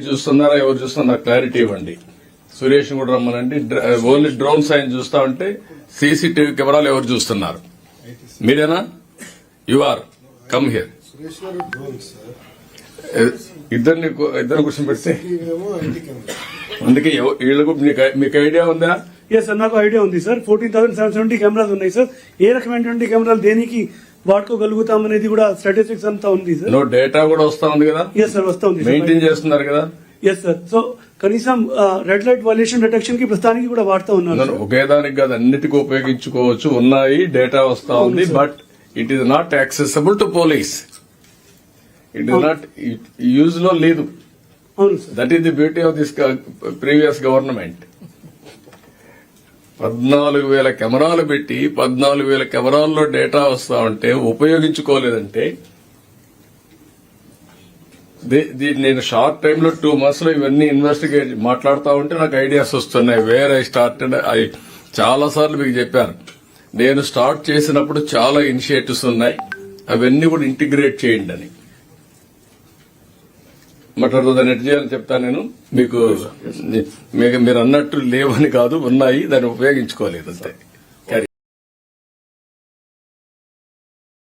మీరు చూస్తున్నారా ఎవరు చూస్తున్నారా క్లారిటీ ఇవ్వండి. సురేష్ కూడా రమ్మనండి. ఓన్లీ డ్రోన్ సైన్ చూస్తా ఉంటే సీసీటీవీ కెమెరాలు ఎవరు చూస్తున్నారు? మీరేనా? You are. Come here. ఇద్దరిని ఇద్దరు ఐటీ కెమెరా. అందుకే వీళ్ళకు మీకు మీకు ఐడియా ఉందా? ఎస్ సార్ నాకు ఐడియా ఉంది sir. Fourteen thousand seven seventy cameras ఉన్నాయి సార్. ఏ రకమైనటువంటి కెమెరాలు దేనికి వాడుకోగలుగుతాం అనేది కూడా స్టాటిస్టిక్స్ అంతా ఉంది సార్ నో డేటా కూడా వస్తా ఉంది కదా? ఎస్ సార్ వస్తా ఉంది మెయింటైన్ చేస్తున్నారు కదా? ఎస్ సార్ సో కనీసం రెడ్ లైట్ వాల్యుయేషన్ డిటెక్షన్కి ప్రస్తుతానికి కూడా వాడుతూ ఉన్నారు ఒకే దానికి కాదు అన్నిటికీ ఉపయోగించుకోవచ్చు. ఉన్నాయి డేటా వస్తా ఉంది but it is not accessible to police it is not యూజ్లో లేదు. That is the beauty of this previous government పద్నాలుగు వేల కెమెరాలు పెట్టి పద్నాలుగు వేల కెమెరాల్లో డేటా వస్తా ఉంటే ఉపయోగించుకోలేదంటే నేను షార్ట్ టైంలో టూ మంత్స్లో ఇవన్నీ ఇన్వెస్టిగేట్ మాట్లాడుతూ ఉంటే నాకు ఐడియాస్ వస్తున్నాయి. వేర్ ఐ స్టార్ట్ ఐ చాలా సార్లు మీకు చెప్పారు నేను స్టార్ట్ చేసినప్పుడు చాలా ఇనిషియేటివ్స్ ఉన్నాయి. అవన్నీ కూడా ఇంటిగ్రేట్ చేయండి అని. దాన్ని ఎట్ చేయాలని చెప్తాను నేను. మీకు మీకు మీరు అన్నట్టు లేవని కాదు ఉన్నాయి దాన్ని ఉపయోగించుకోలేదు అంతే.